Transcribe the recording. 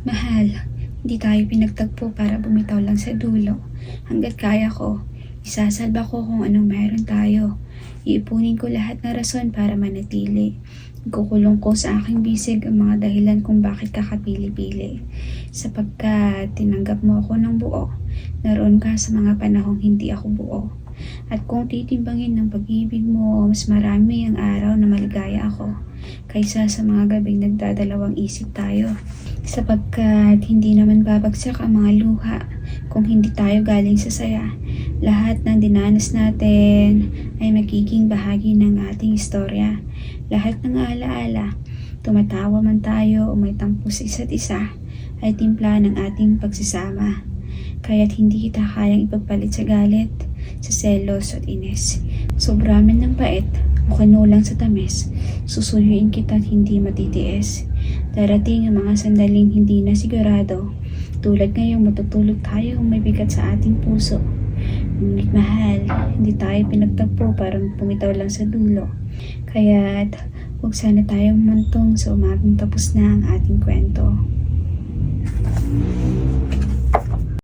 Mahal, hindi tayo pinagtagpo para bumitaw lang sa dulo. Hanggat kaya ko, isasalba ko kung anong meron tayo. Iipunin ko lahat na rason para manatili. Ikukulong ko sa aking bisig ang mga dahilan kung bakit kakapili-pili. Sapagkat tinanggap mo ako ng buo, naroon ka sa mga panahong hindi ako buo. At kung titimbangin ng pag-ibig mo, mas marami ang araw na maligaya ako kaysa sa mga gabing nagdadalawang isip tayo. Sapagkat hindi naman babagsak ang mga luha kung hindi tayo galing sa saya. Lahat ng dinanas natin ay magiging bahagi ng ating istorya. Lahat ng alaala, tumatawa man tayo o may tampo sa isa't isa, ay timpla ng ating pagsasama. Kaya't hindi kita kayang ipagpalit sa galit, sa selos at ines. Sobra man ng pait o kanulang sa tamis, susuyuin kita at hindi matitiis. Darating ang mga sandaling hindi na sigurado, tulad ngayong matutulog tayo kung may bigat sa ating puso. Ngunit mahal, hindi tayo pinagtagpo para pumitaw lang sa dulo. Kaya't huwag sana tayong mantong sa umagang tapos na ang ating kwento.